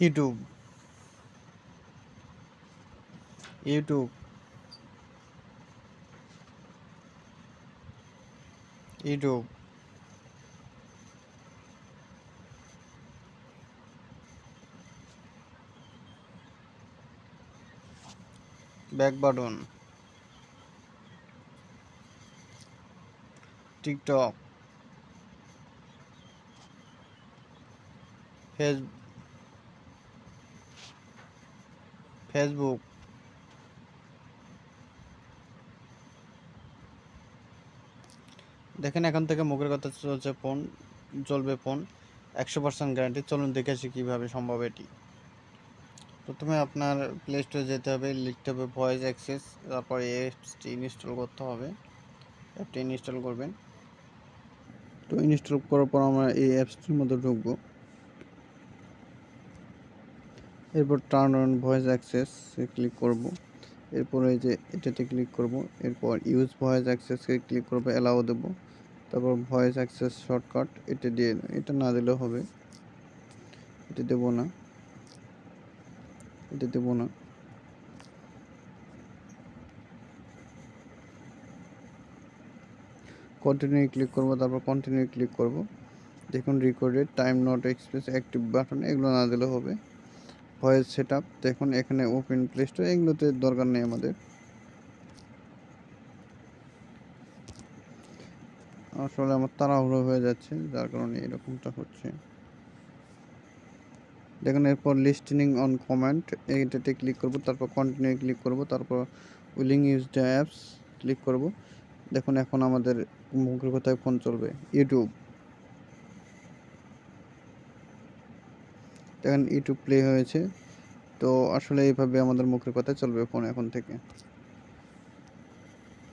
YouTube. YouTube. YouTube. Back button. TikTok. Face Facebook দেখেন, এখন থেকে মুখের কথা চলছে ফোন, চলবে ফোন। একশো পার্সেন্ট গ্যারান্টি চলুন দেখে আসি কীভাবে সম্ভব এটি। প্রথমে আপনার প্লে স্টোরে যেতে হবে, লিখতে হবে ভয়েস অ্যাক্সেস তারপর অ্যাপসটি ইনস্টল করতে হবে। অ্যাপটি ইনস্টল করবেন। তো ইনস্টল করার পর আমরা এই অ্যাপসটির মধ্যে ঢুকবো। এরপর turn on voice access click করব। এরপর যে এটাতে ক্লিক করব। এরপর ইউজ ভয়েস অ্যাক্সেসে ক্লিক করব অ্যালাউ দেব। তারপর ভয়েস অ্যাক্সেস শর্টকাট এটা দিয়ে, এটা না দিলেও হবে। এটা দেব না। এটা দেব না। কন্টিনিউ ক্লিক করব, তারপর কন্টিনিউ ক্লিক করব। দেখুন recorded time not express active button এগুলো না দিলেও হবে। ভয়েস সেট আপ দেখুন, এখানে ওপেন প্লে স্টোর এগুলোতে দরকার নেই আমাদের। আসলে আমার তাড়াহুড়ো হয়ে যাচ্ছে, যার কারণে এরকমটা হচ্ছে। দেখুন, এরপর লিস্টেনিং অন কমেন্ট এইটাতে ক্লিক করব, তারপর কন্টিনিউ ক্লিক করব, তারপর willing use the apps click করব। দেখুন, এখন আমাদের মুখের কোথায় ফোন চলবে। ইউটিউব দেখেন ইউটিউব প্লে হয়েছে। তো আসলে এইভাবে আমাদের মুখের কথা চলবে ফোন এখন থেকে।